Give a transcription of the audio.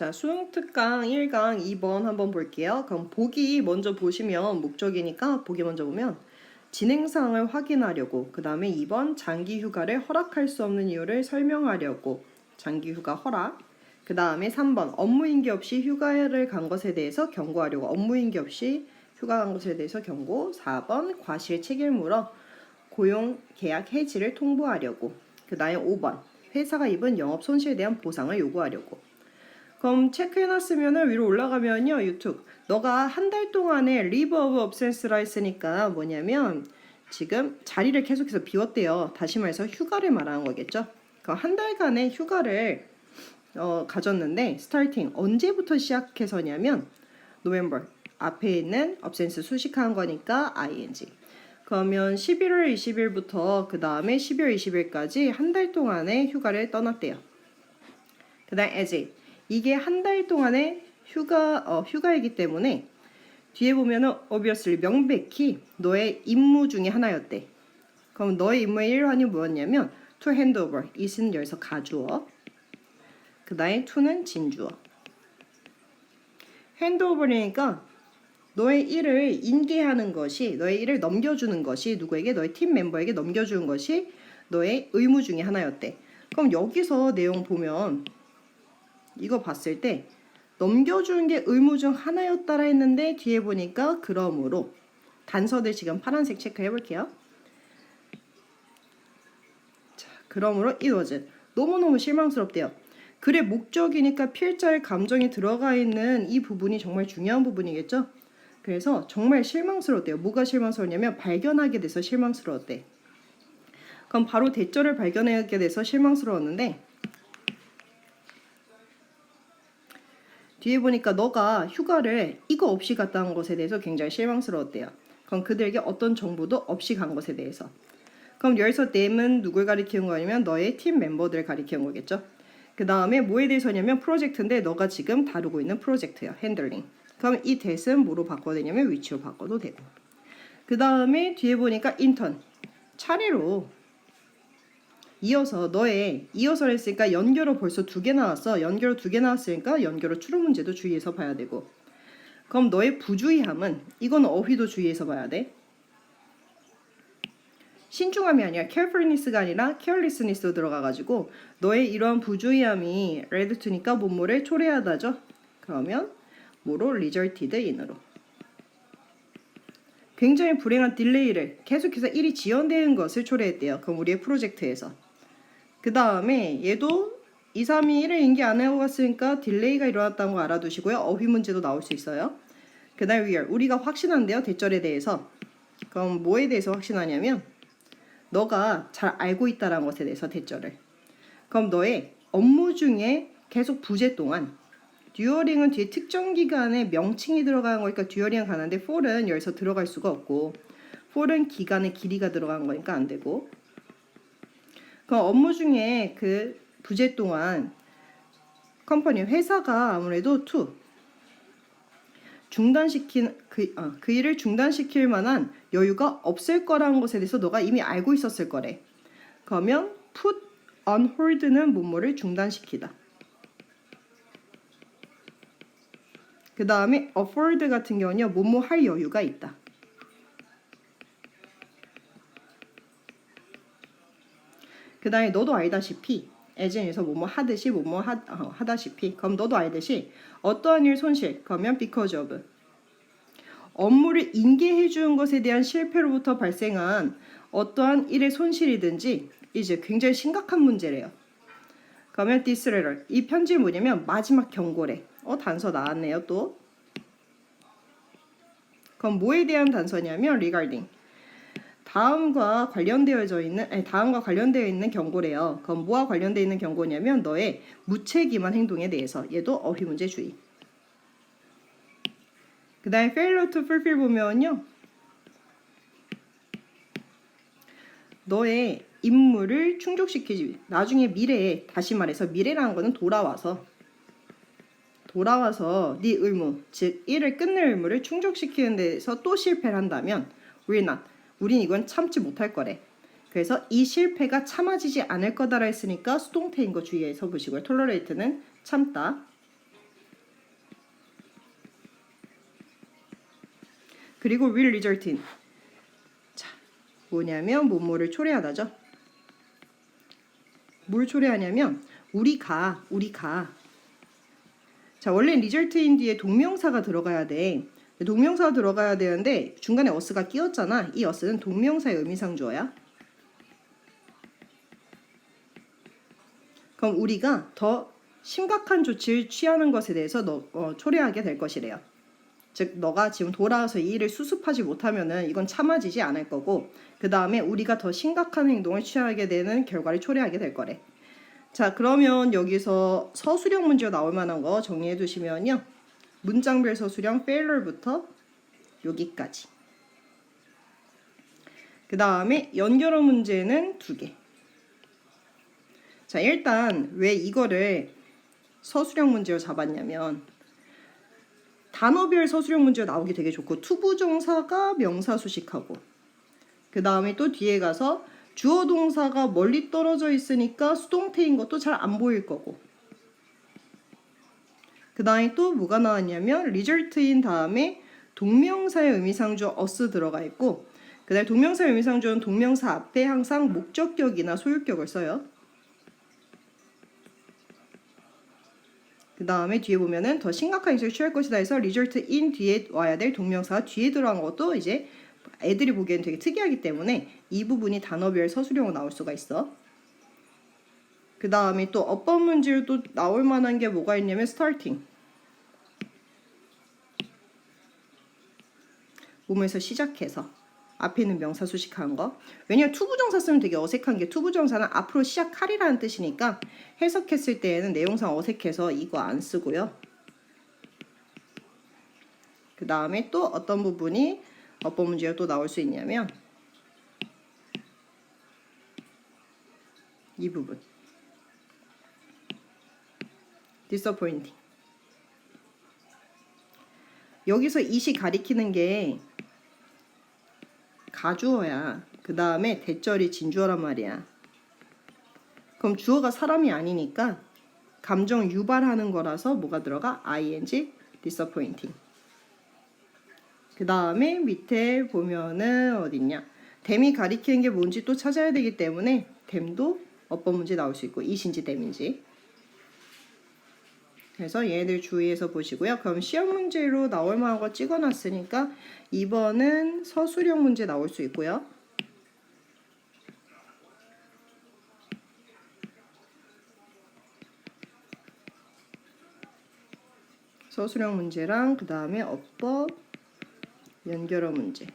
자, 수능 특강 1강 2번 한번 볼게요. 그럼 보기 먼저 보시면 목적이니까 보기 먼저 보면 진행사항을 확인하려고 그 다음에 2번 장기 휴가를 허락할 수 없는 이유를 설명하려고 장기 휴가 허락 그 다음에 3번 업무 인기 없이 휴가를 간 것에 대해서 경고하려고 업무 인기 없이 휴가 간 것에 대해서 경고 4번 과실 책임을 물어 고용 계약 해지를 통보하려고 그 다음에 5번 회사가 입은 영업 손실에 대한 보상을 요구하려고 그럼 체크해놨으면 위로 올라가면요 유튜브. 너가 한 달 동안에 리브 오브 업센스라 했으니까 뭐냐면 지금 자리를 계속해서 비웠대요. 다시 말해서 휴가를 말하는 거겠죠? 그럼 한 달간의 휴가를 어, 가졌는데 스타팅 언제부터 시작해서냐면 노벰버 앞에 있는 업센스 수식한 거니까 ing. 그러면 11월 20일부터 그 다음에 12월 20일까지 한 달 동안의 휴가를 떠났대요. 그 다음 as 이게 한 달 동안의 휴가 어, 휴가이기 때문에 뒤에 보면은 obviously 명백히 너의 임무 중에 하나였대. 그럼 너의 임무의 일환이 뭐였냐면 to hand over 이은 여기서 가주어. 그 다음에 to는 진주어. hand over이니까 너의 일을 인계하는 것이 너의 일을 넘겨주는 것이 누구에게 너의 팀 멤버에게 넘겨주는 것이 너의 의무 중에 하나였대. 그럼 여기서 내용 보면 이거 봤을 때 넘겨주는 게 의무 중 하나였다라 했는데 뒤에 보니까 그러므로 단서들 지금 파란색 체크해 볼게요. 자, 그러므로 it was 너무너무 실망스럽대요. 글의 목적이니까 필자의 감정이 들어가 있는 이 부분이 정말 중요한 부분이겠죠? 그래서 정말 실망스러웠대요. 뭐가 실망스러웠냐면 발견하게 돼서 실망스러웠대. 그럼 바로 대절을 발견하게 돼서 실망스러웠는데 뒤에 보니까 너가 휴가를 이거 없이 갔다 온 것에 대해서 굉장히 실망스러웠대요. 그럼 그들에게 어떤 정보도 없이 간 것에 대해서. 그럼 여기서 them은 누굴 가리키는 거냐면 너의 팀 멤버들을 가리키는 거겠죠. 그 다음에 뭐에 대해서냐면 프로젝트인데 너가 지금 다루고 있는 프로젝트예요. 핸들링. 그럼 이 that은 뭐로 바꿔야 되냐면 위치로 바꿔도 되고. 그 다음에 뒤에 보니까 인턴. 차례로 이어서 너의 이어서 했으니까 연결어 벌써 두 개 나왔어. 연결어 두 개 나왔으니까 연결어 추론 문제도 주의해서 봐야 되고. 그럼 너의 부주의함은 이건 어휘도 주의해서 봐야 돼. 신중함이 아니라 carefulness가 아니라 carelessness로 들어가가지고 너의 이러한 부주의함이 led to니까 뭐뭐를 초래하다죠. 그러면 뭐로 resulted in으로. 굉장히 불행한 딜레이를 계속해서 일이 지연되는 것을 초래했대요. 그럼 우리의 프로젝트에서. 그 다음에 얘도 2, 3이 1을 인기 안 하고 갔으니까 딜레이가 일어났다는 거 알아두시고요. 어휘 문제도 나올 수 있어요. 그 we are. 우리가 확신한대요. 대절에 대해서. 그럼 뭐에 대해서 확신하냐면 너가 잘 알고 있다라는 것에 대해서 대절을. 그럼 너의 업무 중에 계속 부재 동안 듀어링은 뒤에 특정 기간에 명칭이 들어가는 거니까 듀어링은 가는데 for은 여기서 들어갈 수가 없고 for은 기간의 길이가 들어간 거니까 안 되고 그 업무 중에 그 부재 동안 컴퍼니 회사가 아무래도 to 중단시킨 그, 어, 그 일을 중단시킬 만한 여유가 없을 거라는 것에 대해서 너가 이미 알고 있었을 거래. 그러면 put on hold는 뭐뭐를 중단시키다. 그 다음에 afford 같은 경우는요, 뭐뭐 할 여유가 있다. 그 다음에 너도 알다시피 에진에서 뭐뭐 하듯이 뭐뭐 하, 어, 하다시피 그럼 너도 알듯이 어떠한 일 손실 그러면 because of 업무를 인계해 주는 것에 대한 실패로부터 발생한 어떠한 일의 손실이든지 이제 굉장히 심각한 문제래요. 그러면 letter 이 편지 뭐냐면 마지막 경고래. 어 단서 나왔네요 또. 그럼 뭐에 대한 단서냐면 regarding 다음과 관련되어져 있는 아니, 다음과 관련되어 있는 경고래요. 그럼 뭐와 관련되어 있는 경고냐면 너의 무책임한 행동에 대해서 얘도 어휘 문제 주의. 그 다음에 failure to fulfill 보면요. 너의 임무를 충족시키지 나중에 미래에 다시 말해서 미래라는 거는 돌아와서 돌아와서 네 의무 즉 일을 끝낼 의무를 충족시키는 데서 또 실패를 한다면 we're not 우린 이건 참지 못할 거래. 그래서 이 실패가 참아지지 않을 거다라 했으니까 수동태인 거 주의해서 보시고요. 톨러레이트는 참다. 그리고 will result in. 자, 뭐냐면 뭐뭐를 초래하다죠. 뭘 초래하냐면 우리가 우리가 자 원래 result in 뒤에 동명사가 들어가야 돼. 동명사가 들어가야 되는데 중간에 어스가 끼었잖아. 이 어스는 동명사의 의미상주어야. 그럼 우리가 더 심각한 조치를 취하는 것에 대해서 너, 어, 초래하게 될 것이래요. 즉 너가 지금 돌아와서 이 일을 수습하지 못하면은 이건 참아지지 않을 거고 그 다음에 우리가 더 심각한 행동을 취하게 되는 결과를 초래하게 될 거래. 자 그러면 여기서 서술형 문제가 나올 만한 거 정리해 두시면요. 문장별 서술형 failure부터 여기까지. 그 다음에 연결어 문제는 두 개. 자 일단 왜 이거를 서술형 문제로 잡았냐면 단어별 서술형 문제가 나오기 되게 좋고 투부정사가 명사 수식하고 그 다음에 또 뒤에 가서 주어 동사가 멀리 떨어져 있으니까 수동태인 것도 잘 안 보일 거고 그 다음에 또 뭐가 나왔냐면 result인 다음에 동명사의 의미상주 us 들어가 있고 그 다음에 동명사의 의미상주는 동명사 앞에 항상 목적격이나 소유격을 써요. 그 다음에 뒤에 보면은 더 심각한 인식을 취할 것이다 해서 result in 뒤에 와야 될 동명사가 뒤에 들어간 것도 이제 애들이 보기엔 되게 특이하기 때문에 이 부분이 단어별 서술형으로 나올 수가 있어. 그 다음에 또 어법 문제로 또 나올 만한 게 뭐가 있냐면 starting. 몸에서 시작해서 앞에 있는 명사 수식하는 거. 왜냐면 투부정사 쓰면 되게 어색한 게 투부정사는 앞으로 시작하리라는 뜻이니까 해석했을 때에는 내용상 어색해서 이거 안 쓰고요. 그 다음에 또 어떤 부분이 어법 문제가 또 나올 수 있냐면 이 부분. disappointing. 여기서 이 시 가리키는 게 가주어야. 그 다음에 대절이 진주어란 말이야. 그럼 주어가 사람이 아니니까 감정 유발하는 거라서 뭐가 들어가? ing, disappointing. 그 다음에 밑에 보면은 어딨냐? 댐이 가리키는 게 뭔지 또 찾아야 되기 때문에 댐도 어법 문제 나올 수 있고 이신지 댐인지. 그래서 얘네들 주의해서 보시고요. 그럼 시험 문제로 나올 만한 거 찍어놨으니까 2번은 서술형 문제 나올 수 있고요. 서술형 문제랑 그 다음에 어법 연결어 문제.